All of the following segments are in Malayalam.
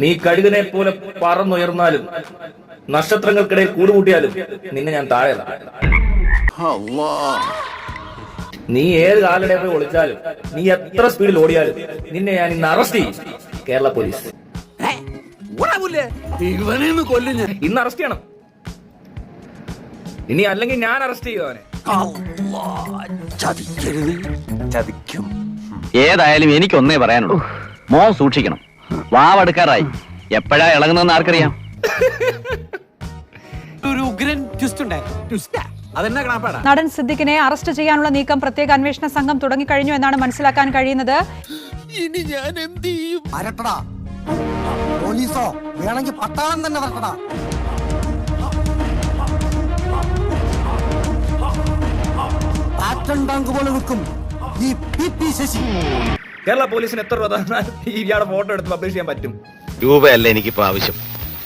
നീ കഴുകനെ പോലെ പറന്നുയർന്നാലും നക്ഷത്രങ്ങൾക്കിടയിൽ കൂടുകൂട്ടിയാലും നിന്നെ ഞാൻ താഴെ. നീ ഏത് കാലടേ പോയി ഒളിച്ചാലും നീ എത്ര സ്പീഡിൽ ഓടിയാലും നിന്നെ ഞാൻ ഇന്ന് അറസ്റ്റ് ചെയ്യും. കേരള പോലീസ്. ഇവനെന്ന് കൊല്ലും ഞാൻ. ഇന്ന് അറസ്റ്റ് ചെയ്യണം. ഇനി അല്ലെങ്കിൽ ഞാൻ അറസ്റ്റ് ചെയ്യും അവനെ. ചതിക്കരുത്. ചതിക്കും. ഏതായാലും എനിക്കൊന്നേ പറയാനുള്ളൂ. മോൻ സൂക്ഷിക്കണം. വാവെടുക്കാറായി. എപ്പോഴാ ഇളകുന്നെന്ന് ആർക്കറിയാം? ഒരു ഉഗ്രൻ ട്വിസ്റ്റ് ഉണ്ടായിരുന്നു ട്വിസ്റ്റാ അതെന്നാ കണാപ്പാടാ? നടൻ സിദ്ദിഖിനെ അറസ്റ്റ് ചെയ്യാനുള്ള നീക്കം പ്രത്യേക അന്വേഷണ സംഘം തുടങ്ങിക്കഴിഞ്ഞു എന്നാണ് മനസ്സിലാക്കാൻ കഴിയുന്നത്. ഇനി ഞാൻ എന്ത് ചെയ്യും? പോലീസോ? വേണമെങ്കിൽ പട്ടാളം തന്നെ വരട്ടടാ. ആറ്റം ടാങ്ക് പോലെ നിൽക്കും. ഈ പി പി ശശി. കേരള പോലീസിന് എത്ര രൂപ തന്നാൽ ഈ ഇയാളുടെ ഫോട്ടോ എടുത്ത് പബ്ലിഷ് ചെയ്യാൻ പറ്റും. രൂപയല്ല എനിക്കിപ്പോ ആവശ്യം.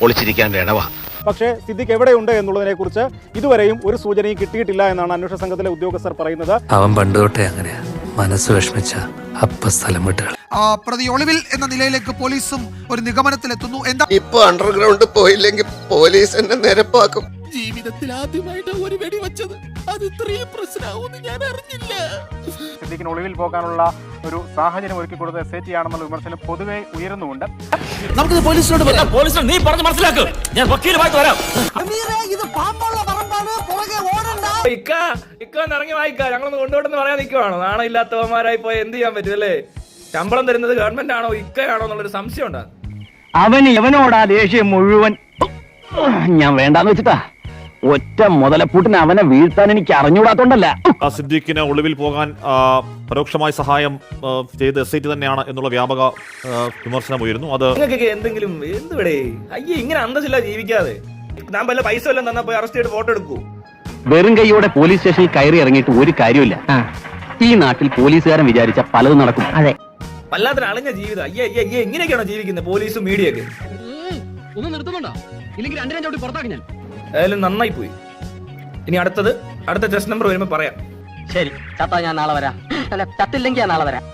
ഒളിച്ചിരിക്കാൻ ഇടവാ പക്ഷേ സിദ്ദിഖ് എവിടെയുണ്ട് എന്നുള്ളതിനെ കുറിച്ച് ഇതുവരെയും ഒരു സൂചനയും കിട്ടിയിട്ടില്ല എന്നാണ് അന്വേഷണ സംഘത്തിലെ ഉദ്യോഗസ്ഥർ പറയുന്നത്. അവൻ പണ്ട് തൊട്ടേ അങ്ങനെയാ. മനസ്സ് വിഷമിച്ച അപ്പ സ്ഥലം വിട്ടുകളി. ആ, പ്രതി ഒളിവിൽ എന്ന നിലയിലേക്ക് പോലീസും ഒരു നിഗമനത്തിലെത്തുന്നു. എന്താ ഇപ്പൊ അണ്ടർഗ്രൗണ്ട് പോയില്ലെങ്കിൽ പോലീസ് എന്നെ നിരപ്പാക്കും. ജീവിതത്തിൽ ആദ്യമായിട്ട് ഒരു വെടി വെച്ചത്. അത് ഇത്രയും പ്രശ്നമാവുമെന്ന് ഞാൻ അറിഞ്ഞില്ല. സിദ്ദിഖിന് ഒളിവിൽ പോകാനുള്ള ഒരു സാഹചര്യം ഒരുക്കി കൊടുത്ത എസ് ഐ ടി ആണെന്നുള്ള വിമർശനം പൊതുവെ ഉയരുന്നുണ്ട് നമുക്ക് പോലീസിനോട് പറയാം. പോലീസ് നീ പറഞ്ഞ് മനസ്സിലാക്കും. ഞാൻ വക്കീലുമായിട്ട് വരാം അമീറേ, ഇത് പാമ്പുള്ള പറമ്പാണ്. പുറകെ ഓടണ്ട. ഇക്ക ഇക്ക ഇറങ്ങി വായിക്ക. ഞങ്ങളൊന്ന് കൊണ്ടുപോട്ടെന്ന് പറയാൻ നിൽക്കുവാണോ നാണം ഇല്ലാത്തവന്മാരായി പോയി എന്ത് ചെയ്യാൻ പറ്റും അല്ലേ? ശമ്പളം തരുന്നത് ഗവൺമെന്റ് ആണോ ഇക്കയാണോ എന്നുള്ളൊരു സംശയം ഉണ്ടാ അവന് ഇവനോടാ ദേഷ്യം മുഴുവൻ. ഞാൻ വേണ്ടാന്ന് വെച്ചിട്ടാ. ഒറ്റ മുതലപ്പൂട്ടിന് അവനെ വീഴ്ത്താൻ എനിക്ക് അറിഞ്ഞുകൂടാത്തോണ്ടല്ല. ആ സിദ്ദീഖിന് ഒളിവിൽ പോകാൻ ആ, പരോക്ഷമായി സഹായം ആ, ചെയ്ത എസ് ഐ ടി തന്നെയാണ് എന്നുള്ള വ്യാപക ആ, വിമർശനം ഉയരുന്നു. അത് നിങ്ങൾക്കൊക്കെ എന്തെങ്കിലും എന്തുവിടെ? അയ്യേ ഇങ്ങനെ അന്തസ്സില്ല ജീവിക്കാതെ. ഞാൻ വല്ല പൈസ വല്ലതും തന്നാ പോയി അറസ്റ്റ് ചെയ്ത് ഫോട്ടോ എടുക്കൂ. വെറും കൈയോടെ പോലീസ് സ്റ്റേഷനിൽ കയറി ഇറങ്ങിയിട്ട് ഒരു കാര്യമില്ല ഈ നാട്ടിൽ പോലീസുകാരൻ വിചാരിച്ച പലതും നടക്കും. അതെ. വല്ലാത്തൊരു അളഞ്ഞ ജീവിതം. അയ്യേ അയ്യേ അയ്യേ ഇങ്ങനെയൊക്കെയാണോ ജീവിക്കുന്നത്? പോലീസും മീഡിയ ഒക്കെ ഒന്ന് നിർത്തുന്നുണ്ടോ? ഇല്ലെങ്കിൽ രണ്ടിനെ ചവിട്ടി പുറത്താക്കി ഞാൻ. ഏതായാലും നന്നായി പോയി ഇനി അടുത്തത് അടുത്ത ടെസ്റ്റ് നമ്പർ വരുമ്പോ പറയാം. ശരി ചത്താ ഞാൻ നാളെ വരാം. അല്ല ചത്തില്ലെങ്കിൽ ഞാൻ നാളെ വരാം.